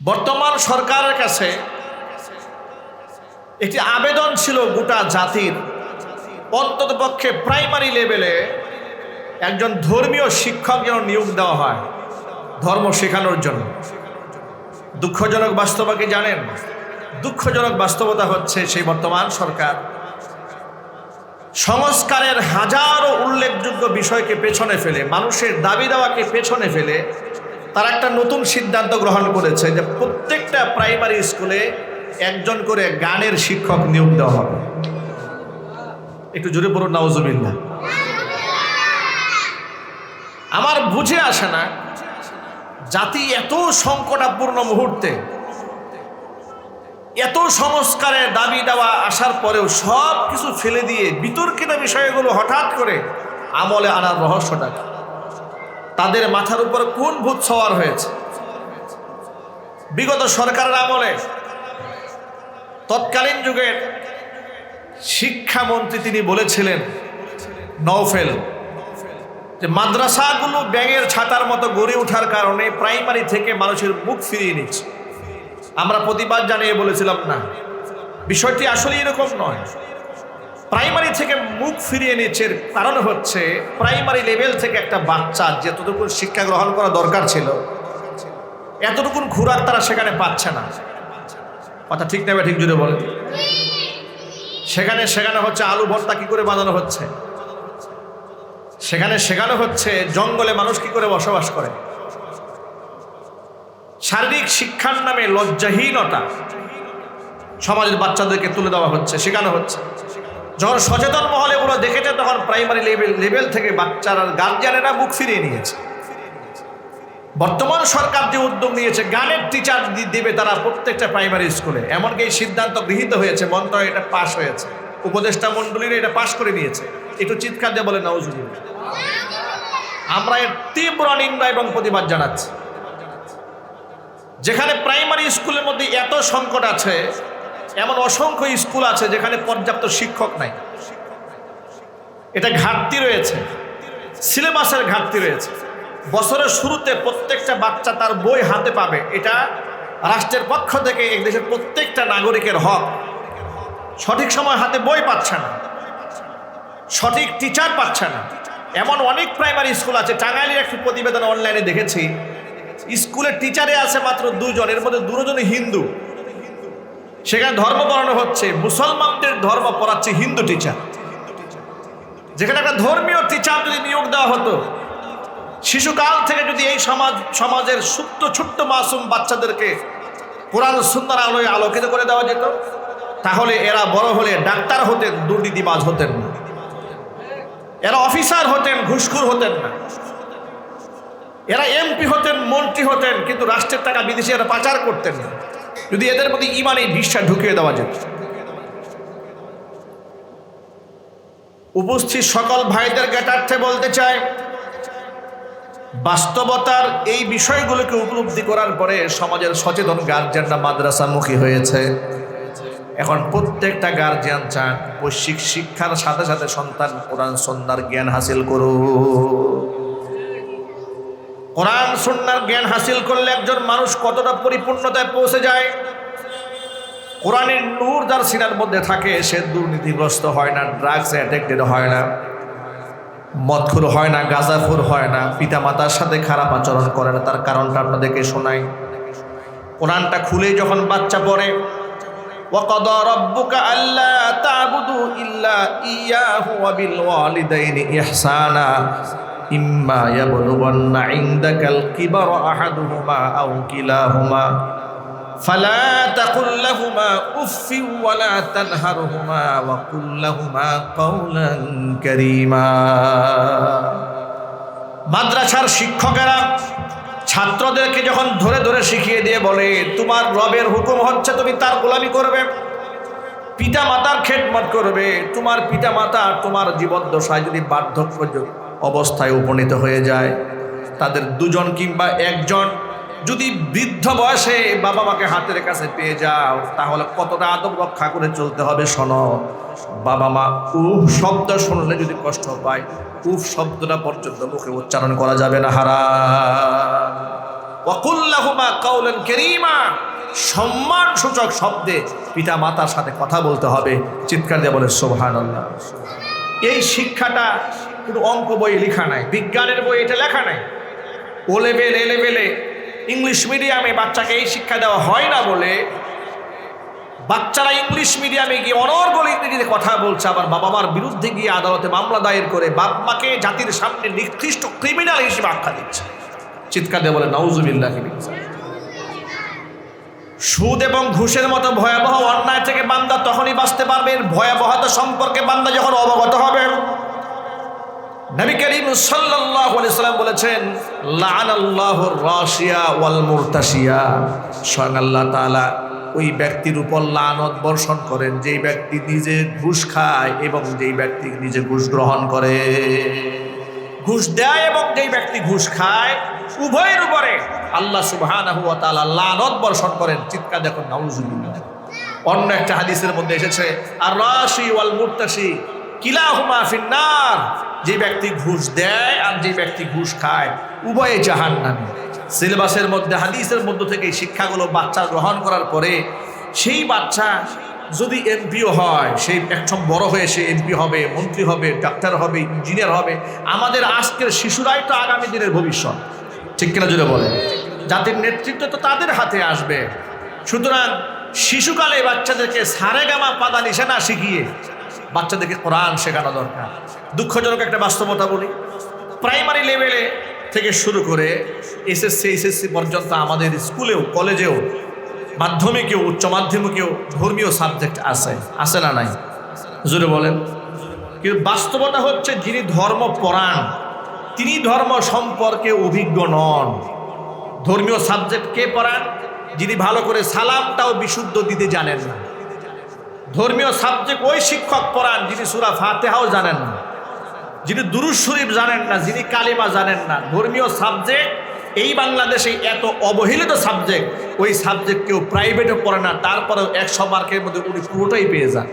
বর্তমান সরকারের কাছে একটি আবেদন ছিল গোটা জাতির, অন্তত পক্ষে প্রাইমারি লেভেলে একজন ধর্মীয় শিক্ষক যেন নিয়োগ দেওয়া হয়, ধর্ম শেখানোর জন্য। দুঃখজনক বাস্তবতা কি জানেন? দুঃখজনক বাস্তবতা হচ্ছে সেই বর্তমান সরকার সংস্কারের হাজারো উল্লেখযোগ্য বিষয়কে পেছনে ফেলে, মানুষের দাবি দেওয়াকে পেছনে ফেলে তারা একটা নতুন সিদ্ধান্ত গ্রহণ করেছে যে প্রত্যেকটা প্রাইমারি স্কুলে একজন করে গানের শিক্ষক নিয়োগ দেওয়া হবে একটু জোরে পড়ুন নওজুবিল্লা আমার বুঝে আসে না জাতি এত সংকটাপূর্ণ মুহূর্তে, এত সংস্কারের দাবি দেওয়া আসার পরেও সব কিছু ফেলে দিয়ে বিতর্কিত বিষয়গুলো হঠাৎ করে আমলে আনার রহস্যটা? তাদের মাথার উপর কোন ভূত সওয়ার হয়েছে? বিগত সরকারের আমলে তৎকালীন যুগের শিক্ষামন্ত্রী তিনি বলেছিলেন, নওফেল, যে মাদ্রাসাগুলো ব্যাঙের ছাতার মতো গড়ে ওঠার কারণে প্রাইমারি থেকে মানুষের মুখ ফিরিয়ে নিচ্ছে। আমরা প্রতিবাদ জানিয়ে বলেছিলাম, না। বিষয়টি আসলে এরকম নয়। প্রাইমারি থেকে মুখ ফিরিয়ে নিচ্ছে কারণ হচ্ছে প্রাইমারি লেভেল থেকে একটা বাচ্চা যতটুকু শিক্ষা গ্রহণ করা দরকার ছিল, এতটুকুন খুরাক তারা সেখানে পাচ্ছে না। কথা ঠিক নেবে ঠিক জুড়ে বলে সেখানে সেখানে হচ্ছে আলু ভর্তা কি করে বানানো হচ্ছে? সেখানে শেখানো হচ্ছে জঙ্গলে মানুষ কি করে বসবাস করে? শারীরিক শিক্ষার নামে লজ্জাহীনতা সমাজের বাচ্চাদেরকে তুলে দেওয়া হচ্ছে, শেখানো হচ্ছে। যখন সচেতন মহলে এগুলো দেখেছে, তখন প্রাইমারি লেভেল লেভেল থেকে বাচ্চারা গার্জিয়ানেরা মুখ ফিরিয়ে নিয়েছে। বর্তমান সরকার যে উদ্যোগ নিয়েছে, গানের টিচার দেবে তারা প্রত্যেকটা প্রাইমারি স্কুলে এমনকি এই সিদ্ধান্ত গৃহীত হয়েছে, মন্ত্রণালয় এটা পাশ হয়েছে। উপদেষ্টা মণ্ডলীর এটা পাশ করে নিয়েছে। একটু চিৎকার দিয়ে বলে নাউজুবিল আমরা এর তীব্র নিন্দা এবং প্রতিবাদ জানাচ্ছি। যেখানে প্রাইমারি স্কুলের মধ্যে এত সংকট আছে এমন অসংখ্য স্কুল আছে যেখানে পর্যাপ্ত শিক্ষক নাই। এটা ঘাটতি রয়েছে। সিলেবাসের ঘাটতি রয়েছে। বছরের শুরুতে প্রত্যেকটা বাচ্চা তার বই হাতে পাবে। এটা রাষ্ট্রের পক্ষ থেকে এই দেশের প্রত্যেকটা নাগরিকের হক। সঠিক সময় হাতে বই পাচ্ছে না। সঠিক টিচার পাচ্ছে না। এমন অনেক প্রাইমারি স্কুল আছে। টাঙ্গাইলের একটি প্রতিবেদন অনলাইনে দেখেছি। স্কুলের টিচারে আছে মাত্র দুজন, এর মধ্যে দুজনই হিন্দু। সেখানে ধর্ম পড়ানো হচ্ছে, মুসলমানদের ধর্ম পড়াচ্ছে হিন্দু টিচার যেখানে একটা ধর্মীয় টিচার যদি নিয়োগ দেওয়া হতো, শিশুকাল থেকে যদি এই সমাজ, সমাজের সুপ্ত, ছোট্ট মাসুম বাচ্চাদেরকে কোরআন সুন্দর আলোয় আলোকিত করে দেওয়া যেত, তাহলে এরা বড় হলে ডাক্তার হতেন, দুর্নীতিবাজ হতেন না। এরা অফিসার হতেন, ঘুষখুর হতেন না। এরা এমপি হতেন, মন্ত্রী হতেন, কিন্তু রাষ্ট্রের টাকা বিদেশে এরা পাচার করতেন না। যদি এদের মধ্যে ইমানে বিশ্বাস ঢুকিয়ে দেওয়া যেত উপস্থিত সকল ভাইদের জ্ঞাতার্থে বলতে চাই, বাস্তবতার এই বিষয়গুলোকে উপলব্ধি করার পরে সমাজের সচেতন গার্জিয়ানরা মাদ্রাসামুখী হয়েছে। এখন প্রত্যেকটা গার্জিয়ান চান বৈশ্বিক শিক্ষার সাথে সাথে সন্তান, কোরআন সন্ন্যার জ্ঞান হাসিল করু কোরআন সন্ন্যার জ্ঞান হাসিল করলে একজন মানুষ কতটা পরিপূর্ণতায় পৌঁছে যায় কোরআনের নূর যার সিনার মধ্যে থাকে সে দুর্নীতিগ্রস্ত হয় না ড্রাগস অ্যাডিক্টেড হয় না মদখুর হয় না গাঁজাখুর হয় না পিতা মাতার সাথে খারাপ আচরণ করে না তার কারণটা আপনাদেরকে শোনাই কোরআনটা খুলে যখন বাচ্চা পড়ে وقضى ربك ألا تعبدوا إلا إياه وبالوالدين إحسانا ইম্মা ইয়াবলুগান্না ইনদাকাল কিবার আহাদুহুমা আও ফালা তাকুল লাহুমা উফি ওয়ালা তানহারহুমা ওয়া কুল মাদ্রাসার শিক্ষকেরা ছাত্রদেরকে যখন ধরে ধরে শিখিয়ে দিয়ে বলে, তোমার রবের হুকুম হচ্ছে তুমি তার গোলামি করবে পিতা মাতার খেদমত করবে, তোমার পিতা মাতা তোমার জীবদ্দশায় যদি বার্ধক্যযোগ্য অবস্থায় উপনীত হয়ে যায়। তাদের দুজন কিংবা একজন যদি বৃদ্ধ বয়সে বাবা মাকে হাতের কাছে পেয়ে যাও, তাহলে কতটা আদব রক্ষা করে চলতে হবে শোনো। বাবা মা উফ শব্দ শুনলে যদি কষ্ট পায়, উফ শব্দটা পর্যন্ত মুখে উচ্চারণ করা যাবে না হারা কেরিমা। সম্মান সূচক শব্দে পিতা মাতার সাথে কথা বলতে হবে। চিৎকার দিয়ে বলে সোহান এই শিক্ষাটা কোনো অঙ্ক বই লেখা নাই, বিজ্ঞানের বই এটা লেখা নাই। ও লেভেল এ লেভেলে ইংলিশ মিডিয়ামে বাচ্চাকে এই শিক্ষা দেওয়া হয় না বলে বাচ্চারা ইংলিশ মিডিয়ামে গিয়ে অনর্গল ইংরেজিতে কথা বলছে, আবার বাবা মার বিরুদ্ধে গিয়ে আদালতে মামলা দায়ের করে বাপ মাকে জাতির সামনে নিকৃষ্ট ক্রিমিনাল হিসেবে আখ্যা দিচ্ছে। চিৎকার দিয়ে বলে, নাউজুবিল্লাহ সুদ এবং ঘুষের মতো ভয়াবহ অন্যায় থেকে বান্দা তখনই বাঁচতে পারবে। ভয়াবহতা সম্পর্কে বান্দা যখন অবগত হবে নবী করিম সাল্লাল্লাহু আলাইহি সাল্লাম বলেছেন লাআনাল্লাহু রাশিয়া ওয়াল মুরতাশিয়া। স্বয়ং আল্লাহ তাআলা ওই ব্যক্তির উপর লানত বর্ষণ করেন, যেই ব্যক্তি নিজে ঘুষ খায় এবং যেই ব্যক্তি নিজে ঘুষ গ্রহণ করে। ঘুষ দেয় এবং যেই ব্যক্তি ঘুষ খায়, উভয়ের উপরে আল্লাহ সুবহানাহু ওয়া তাআলা লানত বর্ষণ করেন। চিৎকার দেখুন, নাউজুবিল্লাহ। অন্য একটা হাদিসের মধ্যে এসেছে আর রাশি ওয়াল মুরতাশি কিলাহুমা ফিন্নার। যে ব্যক্তি ঘুষ দেয় আর যে ব্যক্তি ঘুষ খায়, উভয়ে জাহান নামে সিলেবাসের মধ্যে, হাদিসের মধ্য থেকে শিক্ষাগুলো বাচ্চা গ্রহণ করার পরে, সেই বাচ্চা যদি এমপিও হয় সেই একদম বড় হয়ে সে এমপি হবে, মন্ত্রী হবে, ডাক্তার হবে, ইঞ্জিনিয়ার হবে, আমাদের আজকের শিশুরাই তো আগামী দিনের ভবিষ্যৎ। ঠিক কিনা জুড়ে বলে জাতির নেতৃত্ব তো তাদের হাতে আসবে। সুতরাং শিশুকালে বাচ্চাদেরকে সারেগামা পাদা নিশানা শিখিয়ে বাচ্চাদেরকে কোরআন শেখানো দরকার। দুঃখজনক একটা বাস্তবতা বলি। প্রাইমারি লেভেলে থেকে শুরু করে এসএসসি এসএসসি পর্যন্ত আমাদের স্কুলেও, কলেজেও, মাধ্যমিকেও, উচ্চ মাধ্যমিকেও ধর্মীয় সাবজেক্ট আছে। আছে না নাই? জোরে বলেন। কিন্তু বাস্তবতা হচ্ছে যিনি ধর্ম পড়ান তিনি ধর্ম সম্পর্কে অভিজ্ঞ নন। ধর্মীয় সাবজেক্ট কে পড়ান যিনি ভালো করে সালামটাও বিশুদ্ধ দিতে জানেন না। ধর্মীয় সাবজেক্ট ওই শিক্ষক পড়ান যিনি সুরা ফাতেহাও জানেন না। যিনি দুরুজ শরীফ জানেন না, যিনি কালিমা জানেন না। ধর্মীয় সাবজেক্ট এই বাংলাদেশে এত অবহেলিত সাবজেক্ট ওই সাবজেক্ট কেউ প্রাইভেটে পড়ে না। তারপরেও একশো মার্কের মধ্যে উনি পুরোটাই পেয়ে যান।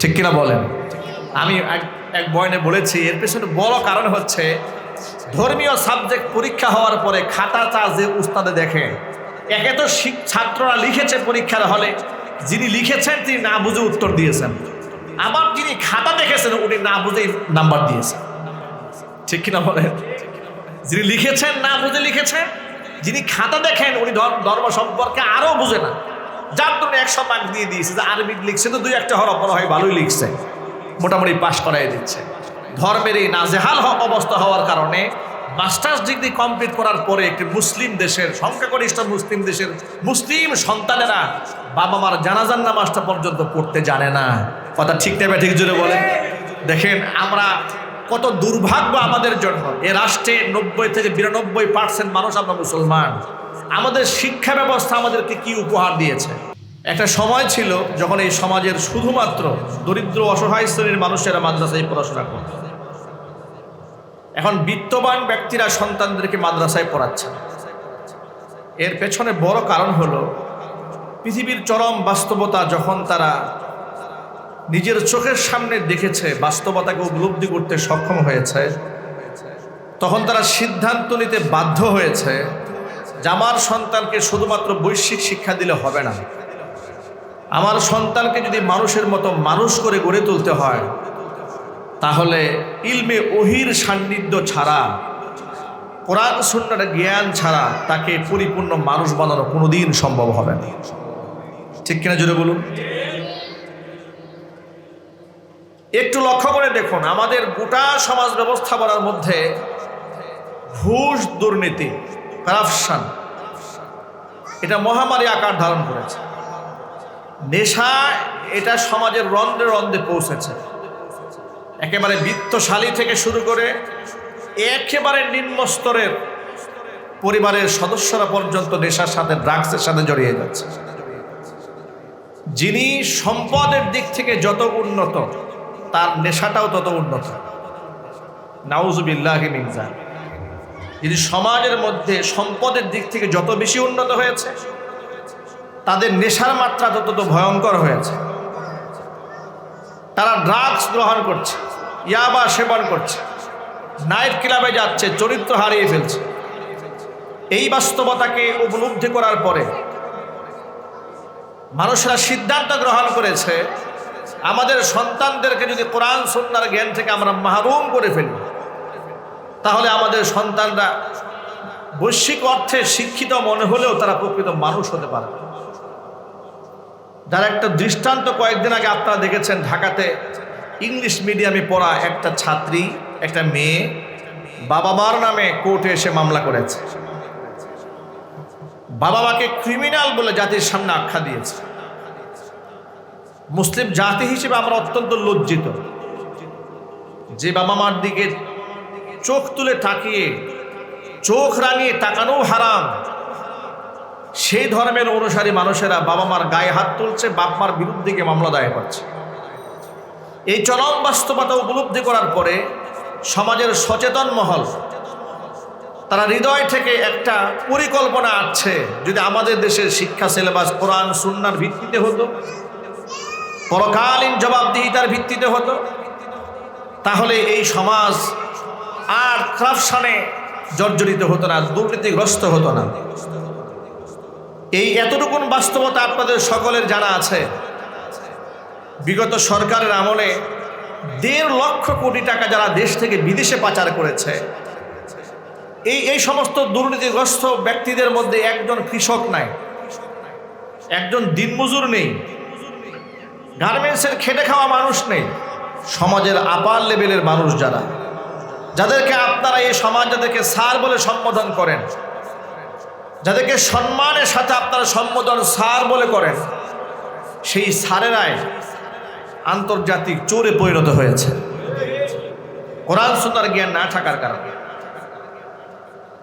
ঠিক কিনা বলেন? আমি এক এক বয়নে বলেছি, এর পেছনে বড় কারণ হচ্ছে, ধর্মীয় সাবজেক্ট পরীক্ষা হওয়ার পরে খাতা চা যে উস্তাদে দেখে, একে তো ছাত্ররা লিখেছে পরীক্ষার হলে যিনি লিখেছেন, তিনি না বুঝে উত্তর দিয়েছেন। আবার যিনি খাতা দেখেছেন, উনি না বুঝে নাম্বার দিয়েছেন। ঠিক কিনা বলেন? যিনি লিখেছেন, না বুঝে লিখেছেন, যিনি খাতা দেখেন, উনি ধর- ধর্ম সম্পর্কে আরও বুঝে না। যার জন্য একশো মার্ক দিয়ে দিয়েছে যে আরবি লিখছে তো দুই একটা হরফ মনে হয় ভালোই লিখছে। মোটামুটি পাশ করাই দিচ্ছে। ধর্মের এই নাজেহাল অবস্থা হওয়ার কারণে মাস্টার্স ডিগ্রি কমপ্লিট করার পরে একটি মুসলিম দেশের, সংখ্যাগরিষ্ঠ মুসলিম দেশের মুসলিম সন্তানেরা বাবা মার জানাজান নামাজটা পর্যন্ত পড়তে জানে না। কথা ঠিক নেবে ঠিক জুড়ে বলে দেখেন, আমরা কত দুর্ভাগ্য আমাদের জন্য। এ রাষ্ট্রে নব্বই থেকে বিরানব্বই পার্সেন্ট মানুষ আমরা মুসলমান। আমাদের শিক্ষা ব্যবস্থা আমাদেরকে কি উপহার দিয়েছে? একটা সময় ছিল যখন এই সমাজের শুধুমাত্র দরিদ্র অসহায় শ্রেণির মানুষেরা মাদ্রাসায় পড়াশোনা করত। এখন বিত্তবান ব্যক্তিরা সন্তানদেরকে মাদ্রাসায় পড়াচ্ছে এর পেছনে বড় কারণ হলো পৃথিবীর চরম বাস্তবতা যখন তারা নিজের চোখের সামনে দেখেছে, বাস্তবতাকে উপলব্ধি করতে সক্ষম হয়েছে, তখন তারা সিদ্ধান্ত নিতে বাধ্য হয়েছে যে আমার সন্তানকে শুধুমাত্র বৈশ্বিক শিক্ষা দিলে হবে না। আমার সন্তানকে যদি মানুষের মতো মানুষ করে গড়ে তুলতে হয়, তাহলে ইলমে ওহির সান্নিধ্য ছাড়া, কোরআন সুন্নার জ্ঞান ছাড়া তাকে পরিপূর্ণ মানুষ বানানো কোনোদিন সম্ভব হবে না। ঠিক কিনা জুড়ে বলুন। একটু লক্ষ্য করে দেখুন, আমাদের গোটা সমাজ ব্যবস্থাপনার মধ্যে ঘুষ দুর্নীতি কারাপশন এটা মহামারী আকার ধারণ করেছে। নেশা এটা সমাজের রন্ধ্রে রন্ধ্রে পৌঁছেছে। একেবারে বৃত্তশালী থেকে শুরু করে একেবারে নিম্ন স্তরের পরিবারের সদস্যরা পর্যন্ত নেশার সাথে ড্রাগসের সাথে জড়িয়ে যাচ্ছে। যিনি সম্পদের দিক থেকে যত উন্নত, তার নেশাটাও তত উন্নত। নাউজুবিল্লাহ মির্জা যিনি সমাজের মধ্যে সম্পদের দিক থেকে যত বেশি উন্নত হয়েছে, তাদের নেশার মাত্রা তত ভয়ঙ্কর হয়েছে। তারা ড্রাগস গ্রহণ করছে, ইয়াবা সেবন করছে নাইট ক্লাবে যাচ্ছে, চরিত্র হারিয়ে ফেলছে। এই বাস্তবতাকে উপলব্ধি করার পরে মানুষরা সিদ্ধান্ত গ্রহণ করেছে, আমাদের সন্তানদেরকে যদি কোরআন সন্ন্যার জ্ঞান থেকে আমরা মাহরুম করে ফেলি, তাহলে আমাদের সন্তানরা বৈশ্বিক অর্থে শিক্ষিত মনে হলেও তারা প্রকৃত মানুষ হতে পারে যার একটা দৃষ্টান্ত কয়েকদিন আগে আপনারা দেখেছেন, ঢাকাতে ইংলিশ মিডিয়ামে পড়া একটা ছাত্রী, একটা মেয়ে, বাবা মার নামে কোর্টে এসে মামলা করেছে। বাবা মাকে ক্রিমিনাল বলে জাতির সামনে আখ্যা দিয়েছে। মুসলিম জাতি হিসেবে আমরা অত্যন্ত লজ্জিত। যে বাবা মার দিকে চোখ তুলে তাকিয়ে, চোখ রাঙিয়ে তাকানো হারাম। সেই ধর্মের অনুসারী মানুষেরা বাবা মার গায়ে হাত তুলছে, বাপ মার বিরুদ্ধে মামলা দায়ের করছে। এই চরম বাস্তবতা উপলব্ধি করার পরে সমাজের সচেতন মহল তারা হৃদয় থেকে একটা পরিকল্পনা আছে। যদি আমাদের দেশের শিক্ষা, সিলেবাস, কোরআন, সুন্নার ভিত্তিতে হতো, পরকালীন জবাবদিহিতার ভিত্তিতে হতো, তাহলে এই সমাজ আর ক্রাপশনে জর্জরিত হতো না, দুর্নীতিগ্রস্ত হতো না। এই এতটুকুন বাস্তবতা আপনাদের সকলের জানা আছে। বিগত সরকারের আমলে দেড় লক্ষ কোটি টাকা যারা দেশ থেকে বিদেশে পাচার করেছে এই এই সমস্ত দুর্নীতিগ্রস্ত ব্যক্তিদের মধ্যে একজন কৃষক নাই। একজন দিনমজুর নেই। গার্মেন্টসের খেটে খাওয়া মানুষ নেই। সমাজের আপার লেভেলের মানুষ যারা। যাদেরকে আপনারা এই সমাজ যাদেরকে স্যার বলে সম্বোধন করেন, যাদেরকে সম্মানের সাথে আপনারা সম্বোধন স্যার বলে করেন, সেই স্যারেরাই আন্তর্জাতিক চোরে পরিণত হয়েছে। কোরআন সুন্দর জ্ঞান না থাকার কারণে।